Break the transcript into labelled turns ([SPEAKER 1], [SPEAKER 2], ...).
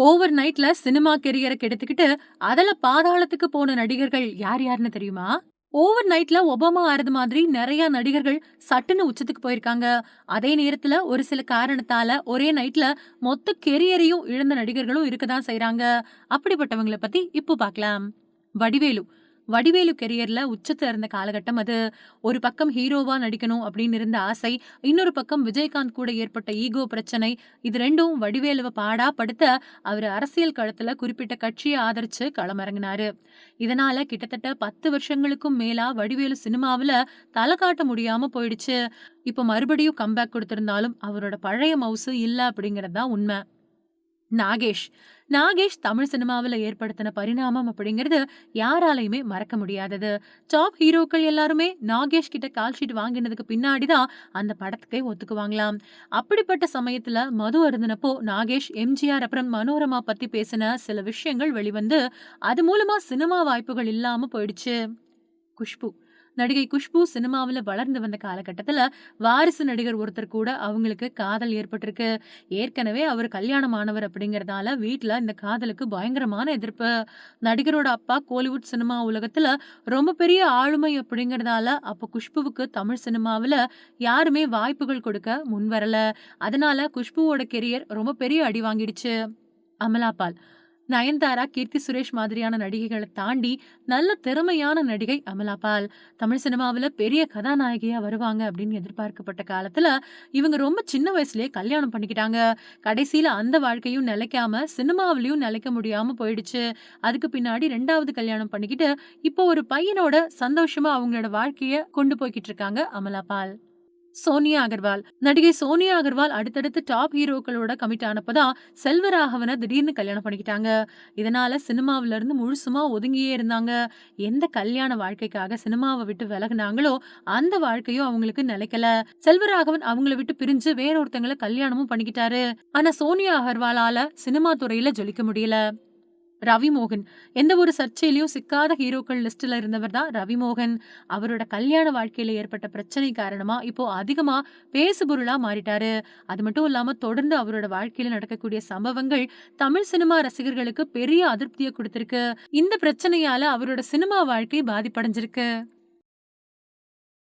[SPEAKER 1] Over நைட்ல cinema கெரியரை கெடுத்துக்கிட்டு அதுல பாதாளத்துக்கு போன நடிகர்கள் யார் யாருன்னு தெரியுமா? ஓவர் நைட்ல ஒபாமா ஆறது மாதிரி நிறைய நடிகர்கள் சட்டுன்னு உச்சத்துக்கு போயிருக்காங்க. அதே நேரத்துல ஒரு சில காரணத்தால ஒரே நைட்ல மொத்த கெரியரையும் இழந்த நடிகர்களும் இருக்கதான் செய்யறாங்க அப்படிப்பட்டவங்கள பத்தி இப்போ பார்க்கலாம். வடிவேலு வடிவேலு கெரியர்ல உச்சத்துல இருந்த காலகட்டம் அது ஒரு பக்கம் ஹீரோவா நடிக்கணும் அப்படின்னு இருந்த ஆசை இன்னொரு பக்கம் விஜயகாந்த் கூட ஏற்பட்ட ஈகோ பிரச்சனை இது ரெண்டும் வடிவேலுவை பாடா படுத்த அவர் அரசியல் களத்துல குறிப்பிட்ட கட்சியை ஆதரிச்சு களமிறங்கினாரு. இதனால கிட்டத்தட்ட பத்து வருஷங்களுக்கும் மேலா வடிவேலு சினிமாவில் தலை காட்ட முடியாம போயிடுச்சு. இப்போ மறுபடியும் கம்பேக் கொடுத்திருந்தாலும் அவரோட பழைய மவுசு இல்லை அப்படிங்கிறது தான் உண்மை. நாகேஷ் நாகேஷ் தமிழ் சினிமாவில் ஏற்படுத்தின பரிணாமம் அப்படிங்கிறது யாராலையுமே மறக்க முடியாதது. டாப் ஹீரோக்கள் எல்லாருமே நாகேஷ் கிட்ட கால் ஷீட் வாங்கினதுக்கு பின்னாடி தான் அந்த படத்துக்கே ஒத்துக்குவாங்களாம். அப்படிப்பட்ட சமயத்துல மது அருந்தினப்போ நாகேஷ் எம்ஜிஆர் அப்புறம் மனோரமா பத்தி பேசின சில விஷயங்கள் வெளிவந்து அது மூலமா சினிமா வாய்ப்புகள் இல்லாம போயிடுச்சு. குஷ்பு நடிகை குஷ்பு சினிமாவில் வளர்ந்து வந்த காலகட்டத்தில் வாரிசு நடிகர் ஒருத்தர் கூட அவங்களுக்கு காதல் ஏற்பட்டிருக்கு. ஏற்கனவே அவர் கல்யாணமானவர் அப்படிங்கிறதால வீட்டில் இந்த காதலுக்கு பயங்கரமான எதிர்ப்பு. நடிகரோட அப்பா கோலிவுட் சினிமா உலகத்தில் ரொம்ப பெரிய ஆளுமை அப்படிங்கிறதால அப்போ குஷ்புவுக்கு தமிழ் சினிமாவில் யாருமே வாய்ப்புகள் கொடுக்க முன்வரல. அதனால குஷ்புவோட கெரியர் ரொம்ப பெரிய அடி வாங்கிடுச்சு. அமலாபால் நயன்தாரா கீர்த்தி சுரேஷ் மாதிரியான நடிகைகளை தாண்டி நல்ல திறமையான நடிகை அமலாபால் தமிழ் சினிமாவில் பெரிய கதாநாயகியா வருவாங்க அப்படின்னு எதிர்பார்க்கப்பட்ட காலத்துல இவங்க ரொம்ப சின்ன வயசுலயே கல்யாணம் பண்ணிக்கிட்டாங்க. கடைசியில அந்த வாழ்க்கையும் நிலைக்காம சினிமாவிலையும் நிலைக்க முடியாம போயிடுச்சு. அதுக்கு பின்னாடி ரெண்டாவது கல்யாணம் பண்ணிக்கிட்டு இப்போ ஒரு பையனோட சந்தோஷமா அவங்களோட வாழ்க்கைய கொண்டு போய்கிட்டு இருக்காங்க அமலாபால் சோனியா அகர்வால். நடிகை சோனியா அகர்வால் அடுத்தடுத்து டாப் ஹீரோக்களோட கமிட் ஆனப்பதான் செல்வராகவனை திடீர்னு கல்யாணம் பண்ணிக்கிட்டாங்க. இதனால சினிமாவில இருந்து முழுசுமா ஒதுங்கியே இருந்தாங்க. எந்த கல்யாண வாழ்க்கைக்காக சினிமாவை விட்டு விலகுனாங்களோ அந்த வாழ்க்கையும் அவங்களுக்கு நிலைக்கல. செல்வராகவன் அவங்கள விட்டு பிரிஞ்சு வேறொருத்தங்களை கல்யாணமும் பண்ணிக்கிட்டாரு. ஆனா சோனியா அகர்வாலால சினிமா துறையில ஜொலிக்க முடியல. ரவிமோகன். எந்த ஒரு சர்ச்சையிலையும் சிக்காத ஹீரோக்கள் லிஸ்ட்ல இருந்தவர் தான் ரவிமோகன். அவரோட கல்யாண வாழ்க்கையில ஏற்பட்ட பிரச்சனை காரணமா இப்போ அதிகமா பேசுபொருளா மாறிட்டாரு. அது மட்டும் இல்லாம தொடர்ந்து அவரோட வாழ்க்கையில நடக்கக்கூடிய சம்பவங்கள் தமிழ் சினிமா ரசிகர்களுக்கு பெரிய அதிருப்தியை கொடுத்திருக்கு. இந்த பிரச்சனையால அவரோட சினிமா வாழ்க்கை பாதிப்படைஞ்சிருக்கு.